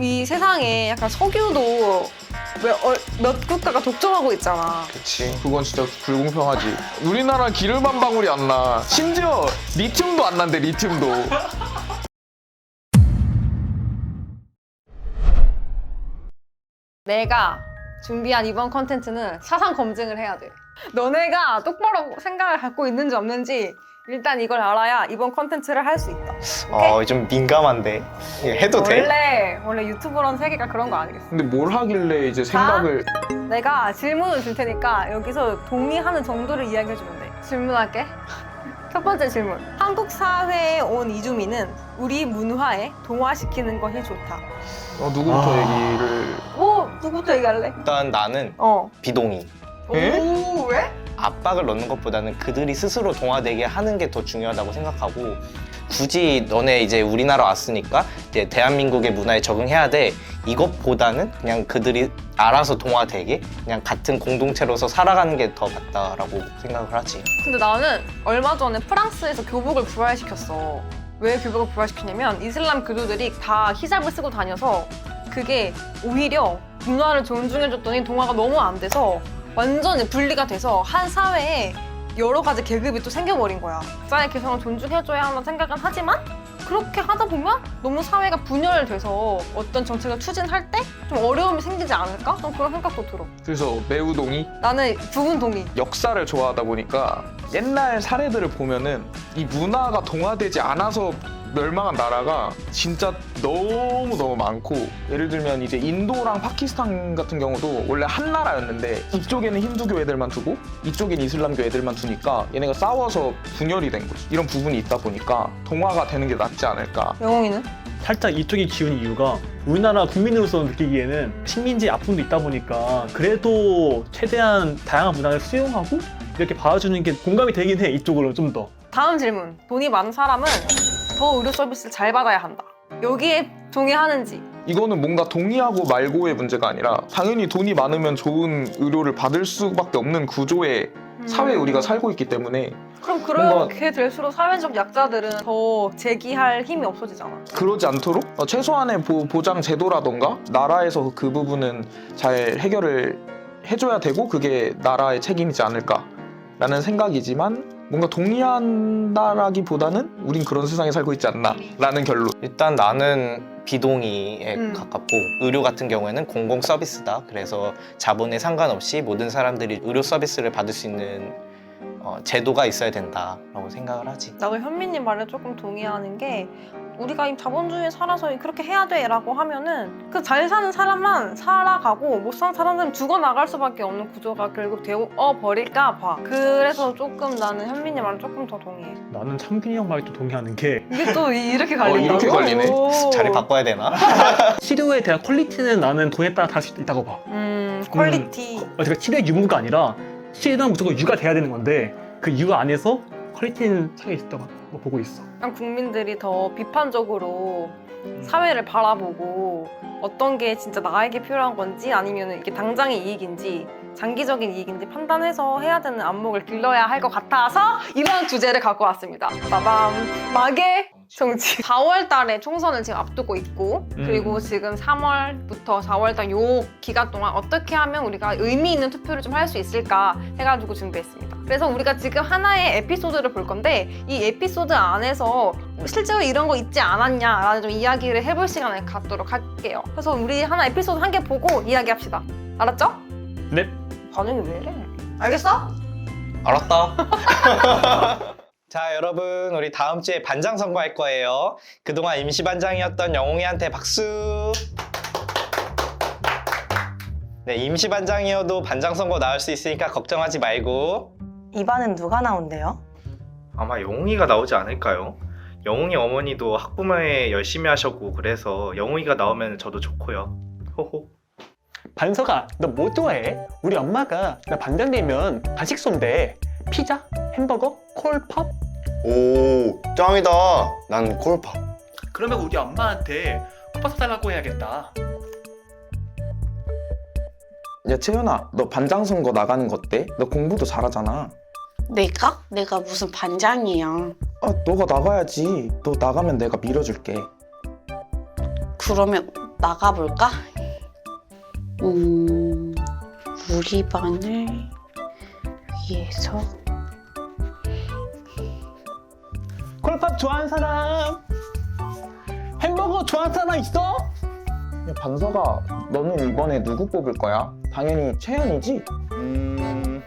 이 세상에 약간 석유도 몇, 어, 몇 국가가 독점하고 있잖아. 그치. 그건 진짜 불공평하지. 우리나라 기름 한 방울이 안 나. 심지어 리튬도 안 난대, 리튬도. 내가 준비한 이번 컨텐츠는 사상 검증을 해야 돼. 너네가 똑바로 생각을 갖고 있는지 없는지 일단 이걸 알아야 이번 컨텐츠를 할 수 있다. 어, 좀 민감한데. 예, 해도 돼? 원래 원래 유튜브라는 세계가 그런 거 아니겠어? 근데 뭘 하길래 이제 생각을. 내가 질문을 줄 테니까 여기서 동의하는 정도를 이야기해 주면 돼. 질문할게. 첫 번째 질문. 한국 사회에 온 이주민은 우리 문화에 동화시키는 것이 좋다. 어, 누구부터 아. 얘기를. 오, 누구부터 얘기할래? 일단 나는 어. 비동의. 에? 오, 왜? 압박을 넣는 것보다는 그들이 스스로 동화되게 하는 게 더 중요하다고 생각하고 굳이 너네 이제 우리나라 왔으니까 이제 대한민국의 문화에 적응해야 돼 이것보다는 그냥 그들이 알아서 동화되게 그냥 같은 공동체로서 살아가는 게 더 맞다라고 생각을 하지 근데 나는 얼마 전에 프랑스에서 교복을 부활시켰어. 왜 교복을 부활시켰냐면 이슬람 교도들이 다 히잡을 쓰고 다녀서 그게 오히려 문화를 존중해줬더니 동화가 너무 안 돼서 완전히 분리가 돼서 한 사회에 여러 가지 계급이 또 생겨버린 거야. 각자의 개성을 존중해줘야 한다는 생각은 하지만 그렇게 하다 보면 너무 사회가 분열돼서 어떤 정책을 추진할 때 좀 어려움이 생기지 않을까? 좀 그런 생각도 들어. 그래서 매우 동의. 나는 부분 동의. 역사를 좋아하다 보니까 옛날 사례들을 보면은 이 문화가 동화되지 않아서 멸망한 나라가 진짜 너무 너무 많고 예를 들면 이제 인도랑 파키스탄 같은 경우도 원래 한 나라였는데 이쪽에는 힌두교 애들만 두고 이쪽엔 이슬람교 애들만 두니까 얘네가 싸워서 분열이 된 거지 이런 부분이 있다 보니까 동화가 되는 게 낫지 않을까 영웅이는? 살짝 이쪽이 기운 이유가 우리나라 국민으로서 느끼기에는 식민지 아픔도 있다 보니까 그래도 최대한 다양한 문화를 수용하고 이렇게 봐주는 게 공감이 되긴 해 이쪽으로 좀 더. 다음 질문. 돈이 많은 사람은 더 의료 서비스를 잘 받아야 한다. 여기에 동의하는지. 이거는 뭔가 동의하고 말고의 문제가 아니라 당연히 돈이 많으면 좋은 의료를 받을 수밖에 없는 구조의 사회에 우리가 살고 있기 때문에 그럼 그렇게 될수록 사회적 약자들은 더 제기할 힘이 없어지잖아. 그러지 않도록 어, 최소한의 보, 보장 제도라던가 나라에서 그 부분은 잘 해결을 해줘야 되고 그게 나라의 책임이지 않을까라는 생각이지만 뭔가 동의한다라기보다는 우린 그런 세상에 살고 있지 않나라는 결론. 일단 나는 비동의에 음. 가깝고 의료 같은 경우에는 공공 서비스다 그래서 자본에 상관없이 모든 사람들이 의료 서비스를 받을 수 있는 어, 제도가 있어야 된다라고 생각을 하지 나도 현민님 말에 조금 동의하는 게 우리가 이 자본주의에 살아서 그렇게 해야 돼라고 하면은 그 잘 사는 사람만 살아가고 못 사는 사람들은 죽어 나갈 수밖에 없는 구조가 결국 되어 버릴까 봐. 그래서 조금 나는 현민님 말에 조금 더 동의해. 나는 참균이 형 말에 또 동의하는 게 이게 또 이- 이렇게 갈린다고? 이렇게 갈리네. 오. 자리 바꿔야 되나? 치료에 대한 퀄리티는 나는 돈에 따라 다를 수 있다고 봐. 음 퀄리티. 어, 그러니까 치료의 유무가 아니라 치료는 무조건 유가 돼야 되는 건데 그유 안에서 퀄리티는 차이 있다고 보고 있어. 약간 국민들이 더 비판적으로 사회를 바라보고 어떤 게 진짜 나에게 필요한 건지 아니면 이게 당장의 이익인지 장기적인 이익인지 판단해서 해야 되는 안목을 길러야 할 것 같아서 이런 주제를 갖고 왔습니다. 빠밤 마계 정치 4월 달에 총선을 지금 앞두고 있고 음. 그리고 지금 3월부터 4월 달요 기간 동안 어떻게 하면 우리가 의미 있는 투표를 좀 할 수 있을까 해가지고 준비했습니다. 그래서 우리가 지금 하나의 에피소드를 볼 건데 이 에피소드 안에서 실제로 이런 거 있지 않았냐라는 좀 이야기를 해볼 시간을 갖도록 할게요. 그래서 우리 하나 에피소드 한 개 보고 이야기합시다. 알았죠? 네. 반응이 왜 이래? 알겠어? 알았다. 자, 여러분, 우리 다음 주에 반장 선거할 거예요. 그동안 임시 반장이었던 영웅이한테 박수. 네, 임시 반장이어도 반장 선거 나올 수 있으니까 걱정하지 말고. 이반은 누가 나온대요? 아마 영웅이가 나오지 않을까요? 영웅이 어머니도 학부모에 열심히 하셨고 그래서 영웅이가 나오면 저도 좋고요. 호호. 반서가 너 뭐 좋아해? 우리 엄마가 나 반장 되면 간식 쏜대. 피자, 햄버거, 콜팝. 오 짱이다 난 콜팝 그러면 우리 엄마한테 콜팝 사달라고 해야겠다. 야 채연아, 너 반장 선거 나가는 거 어때? 너 공부도 잘하잖아. 내가? 내가 무슨 반장이야. 아, 너가 나가야지. 너 나가면 내가 밀어줄게. 그러면 나가볼까? 음, 우리 반을 위해서 콜팝 좋아하는 사람? 햄버거 좋아하는 사람 있어? 야, 반서가 너는 이번에 누구 뽑을 거야? 당연히 채연이지? 음,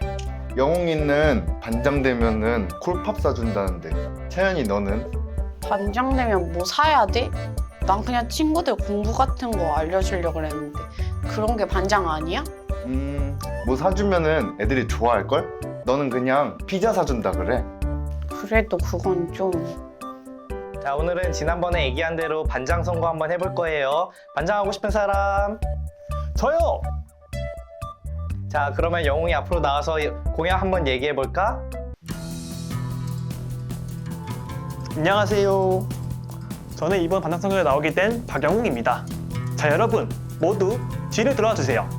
영웅이는 반장 되면은 콜팝 사준다는데 채연이 너는? 반장 되면 뭐 사야 돼? 난 그냥 친구들 공부 같은 거 알려주려고 그랬는데 그런 게 반장 아니야? 음, 뭐 사주면은 애들이 좋아할걸? 너는 그냥 피자 사준다 그래. 그래도 그건 좀 자 오늘은 지난번에 얘기한 대로 반장 선거 한번 해볼 거예요. 반장하고 싶은 사람? 저요! 자 그러면 영웅이 앞으로 나와서 공약 한번 얘기해 볼까? 안녕하세요. 저는 이번 반장선거에 나오게 된 박영웅입니다. 자, 여러분 모두 뒤를 돌아와 주세요.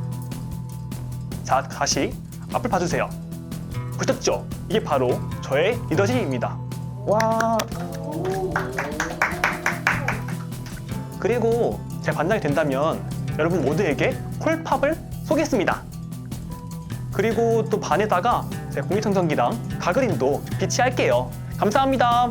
자, 다시 앞을 봐주세요. 보셨죠? 이게 바로 저의 리더십입니다. 와 그리고 제 반장이 된다면 여러분 모두에게 콜팝을 쏘겠습니다. 그리고 또 반에다가 제 공익청정기랑 가그린도 비치할게요. 감사합니다.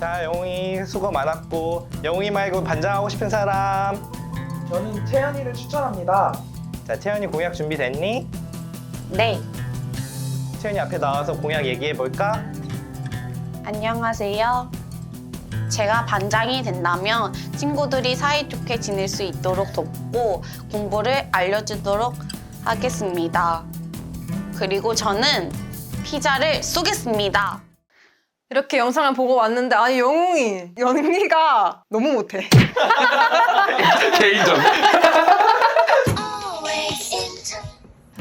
자 영웅이 수고 많았고 영웅이 말고 반장하고 싶은 사람? 저는 채연이를 추천합니다. 자 채연이 공약 준비됐니? 네. 채연이 앞에 나와서 공약 얘기해 볼까? 안녕하세요. 제가 반장이 된다면 친구들이 사이좋게 지낼 수 있도록 돕고 공부를 알려주도록 하겠습니다. 그리고 저는 피자를 쏘겠습니다. 이렇게 영상을 보고 왔는데 아니 영웅이 연기가 너무 못해. 개인전.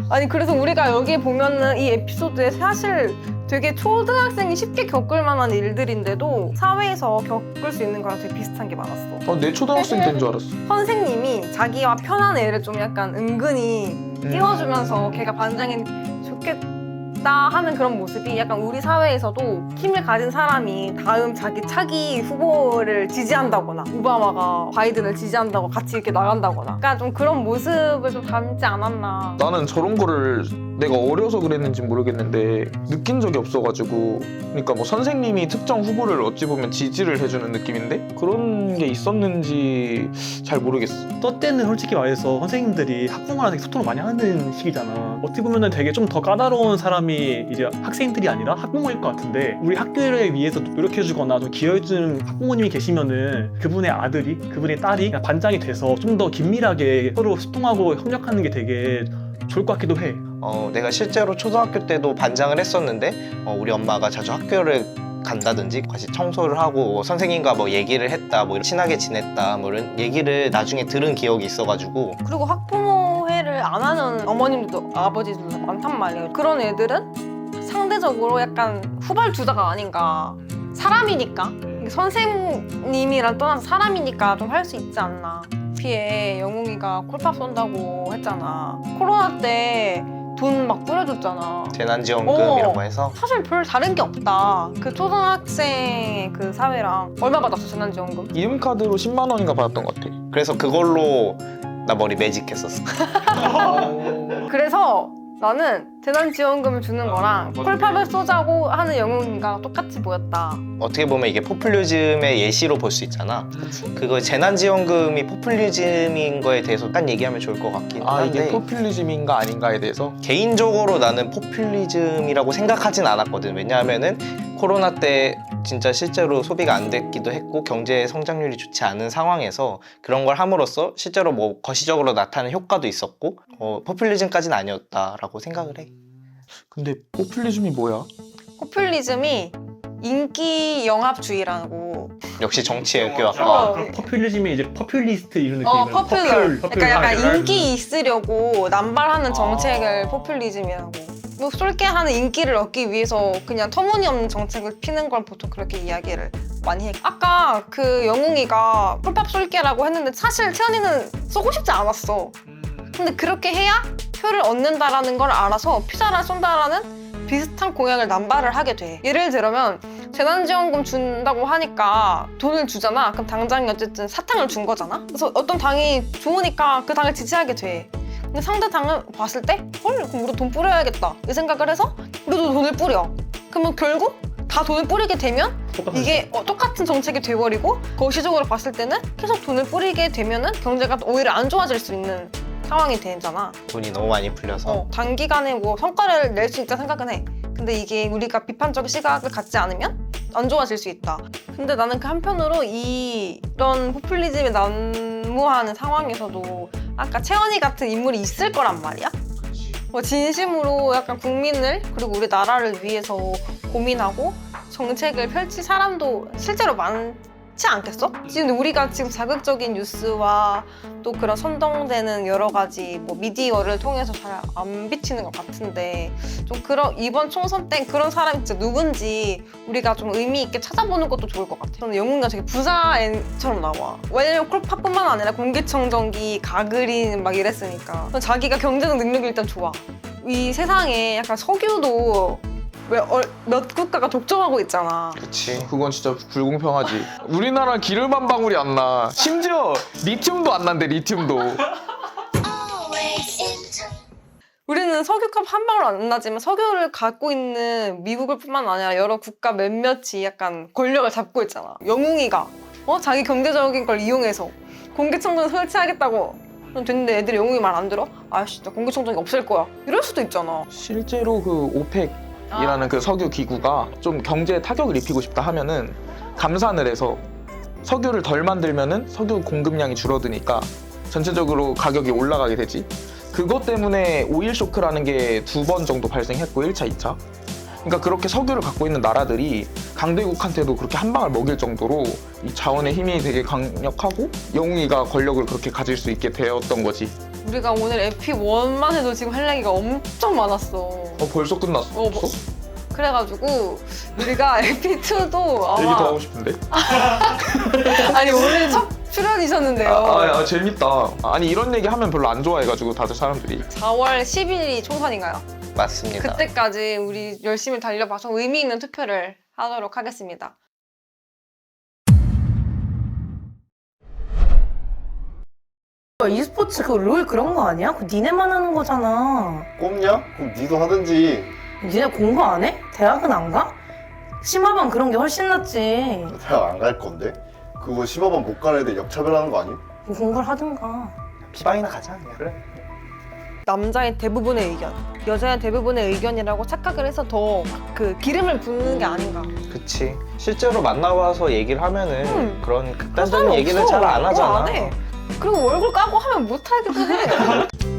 아니 그래서 우리가 여기 보면은 이 에피소드에 사실 되게 초등학생이 쉽게 겪을 만한 일들인데도 사회에서 겪을 수 있는 거랑 되게 비슷한 게 많았어. 어, 내 초등학생 된 줄 알았어. 선생님이 자기와 편한 애를 좀 약간 은근히 띄워주면서 걔가 반장이 좋겠다 하는 그런 모습이 약간 우리 사회에서도 힘을 가진 사람이 다음 자기 차기 후보를 지지한다거나 오바마가 바이든을 지지한다고 같이 이렇게 나간다거나 그러니까 좀 그런 모습을 좀 닮지 않았나 나는 저런 거를 내가 어려서 그랬는지 모르겠는데 느낀 적이 없어가지고 그러니까 뭐 선생님이 특정 후보를 어찌 보면 지지를 해주는 느낌인데 그런 게 있었는지 잘 모르겠어. 또 때는 솔직히 말해서 선생님들이 학부모랑 소통을 많이 하는 시기잖아. 어떻게 보면 되게 좀 더 까다로운 사람이 이제 학생들이 아니라 학부모일 것 같은데 우리 학교를 위해서 또 노력해주거나 좀 기여해주는 학부모님이 계시면은 그분의 아들이 그분의 딸이 반장이 돼서 좀 더 긴밀하게 서로 소통하고 협력하는 게 되게 좋을 것 같기도 해. 어, 내가 실제로 초등학교 때도 반장을 했었는데 어, 우리 엄마가 자주 학교를 간다든지 같이 청소를 하고 뭐 선생님과 뭐 얘기를 했다 뭐 친하게 지냈다 뭐 이런 얘기를 나중에 들은 기억이 있어가지고 그리고 학부모회를 안 하는 어머님들도 아버지들도 많단 말이에요. 그런 애들은 상대적으로 약간 후발주자가 아닌가. 사람이니까. 선생님이랑 떠나서 사람이니까 좀 할 수 있지 않나. 피에 영웅이가 콜팝 쏜다고 했잖아. 코로나 때 돈 막 뿌려줬잖아. 재난지원금 어. 이런 거 해서 사실 별 다른 게 없다. 그 초등학생 그 사회랑 얼마 받았어 재난지원금? 이름카드로 10만 원인가 받았던 것 같아. 그래서 그걸로 나 머리 매직했었어. 그래서 나는 재난지원금을 주는 거랑 콜팝을 쏘자고 하는 영웅이가 똑같이 보였다. 어떻게 보면 이게 포퓰리즘의 예시로 볼 수 있잖아. 그거 재난지원금이 포퓰리즘인 거에 대해서 딱 얘기하면 좋을 것 같긴 아 한데 이게 포퓰리즘인가 아닌가에 대해서 개인적으로 나는 포퓰리즘이라고 생각하진 않았거든. 왜냐하면은 코로나 때 진짜 실제로 소비가 안 됐기도 했고 경제 성장률이 좋지 않은 상황에서 그런 걸 함으로써 실제로 뭐 거시적으로 나타나는 효과도 있었고 어, 포퓰리즘까지는 아니었다라고 생각을 해. 근데 포퓰리즘이 뭐야? 포퓰리즘이 인기 영합주의라고. 역시 정치의 교학과 어, 퍼퓰리즘이 이제 퍼퓰리스트 이런 느낌이야. 어, 퍼퓰러. 그러니까 약간 인기 있으려고 남발하는 정책을 포퓰리즘이라고. 뭐 쏠게 하는 인기를 얻기 위해서 그냥 터무니없는 정책을 피는 걸 보통 그렇게 이야기를 많이 해. 아까 그 영웅이가 폴팝 쏠게라고 했는데 사실 태연이는 쏘고 싶지 않았어. 근데 그렇게 해야 표를 얻는다라는 걸 알아서 피자를 쏜다라는 비슷한 공약을 남발을 하게 돼. 예를 들면 재난지원금 준다고 하니까 돈을 주잖아. 그럼 당장이 어쨌든 사탕을 준 거잖아. 그래서 어떤 당이 좋으니까 그 당을 지지하게 돼. 근데 상대 당은 봤을 때, 헐, 그럼 우리도 돈 뿌려야겠다. 이 생각을 해서 우리도 돈을 뿌려. 그러면 결국 다 돈을 뿌리게 되면 똑같은 이게 어, 똑같은 정책이 돼버리고 거시적으로 봤을 때는 계속 돈을 뿌리게 되면은 경제가 오히려 안 좋아질 수 있는 상황이 되잖아. 돈이 너무 많이 풀려서 어, 단기간에 뭐 성과를 낼 수 있다 생각은 해. 근데 이게 우리가 비판적인 시각을 갖지 않으면 안 좋아질 수 있다. 근데 나는 그 한편으로 이- 이런 포퓰리즘에 난무하는 상황에서도 아까 채원이 같은 인물이 있을 거란 말이야. 뭐 진심으로 약간 국민을 그리고 우리 나라를 위해서 고민하고 정책을 펼칠 사람도 실제로 많 지 않겠어? 지금 우리가 지금 자극적인 뉴스와 또 그런 선동되는 여러 가지 뭐 미디어를 통해서 잘 안 비치는 것 같은데 좀 그런 이번 총선 때 그런 사람이 진짜 누군지 우리가 좀 의미 있게 찾아보는 것도 좋을 것 같아. 저는 영웅가 되게 부자처럼 나와. 왜냐면 콜파뿐만 아니라 공기청정기, 가그린 막 이랬으니까 자기가 경제적 능력이 일단 좋아. 이 세상에 약간 석유도 왜 얼- 몇 국가가 독점하고 있잖아. 그치 그건 진짜 불공평하지. 우리나라 기름 한 방울이 안 나. 심지어 리튬도 안 난대, 리튬도. 우리는 석유값 한 방울 안 나지만 석유를 갖고 있는 미국을 뿐만 아니라 여러 국가 몇몇이 약간 권력을 잡고 있잖아. 영웅이가 어 자기 경제적인 걸 이용해서 공기청정 설치하겠다고 됐는데 애들이 영웅이 말 안 들어? 아씨 나 공기청정기 없앨 거야. 이럴 수도 있잖아. 실제로 그 오펙 이라는 그 석유 기구가 좀 경제에 타격을 입히고 싶다 하면은 감산을 해서 석유를 덜 만들면은 석유 공급량이 줄어드니까 전체적으로 가격이 올라가게 되지. 그것 때문에 오일 쇼크라는 게 두 번 정도 발생했고 1차, 2차. 그러니까 그렇게 석유를 갖고 있는 나라들이 강대국한테도 그렇게 한 방을 먹일 정도로 이 자원의 힘이 되게 강력하고 영웅이가 권력을 그렇게 가질 수 있게 되었던 거지. 우리가 오늘 에피 1만 해도 지금 할 얘기가 엄청 많았어. 어 벌써 끝났어? 어, 뭐- 그래가지고 우리가 에피 2도 아마 얘기 더 하고 싶은데? 아니 오늘 첫 출연이셨는데요. 아, 아, 아, 재밌다. 아니 이런 얘기 하면 별로 안 좋아해가지고 다들 사람들이 4월 10일이 총선인가요? 맞습니다 그때까지 우리 열심히 달려봐서 의미 있는 투표를 하도록 하겠습니다. E스포츠 그롤 그런 거 아니야? 그 니네만 하는 거잖아. 꼽냐? 그럼 니도 하든지 니네 공부 안 해? 대학은 안 가? 심화반 그런 게 훨씬 낫지. 대학 안 갈 건데 그거 15번 못 가는 애들 역차별하는 거 아니야? 공부를 하든가. 피방이나 가자 그냥 그래 남자의 대부분의 의견, 여자의 대부분의 의견이라고 착각을 해서 더 그 기름을 붓는 게 아닌가. 그치 실제로 만나봐서 얘기를 하면은 음. 그런 그런 극단적인 사람이 얘기를 없어. 잘 안 그거 하잖아 안 해. 그리고 얼굴 까고 하면 못하기도 해.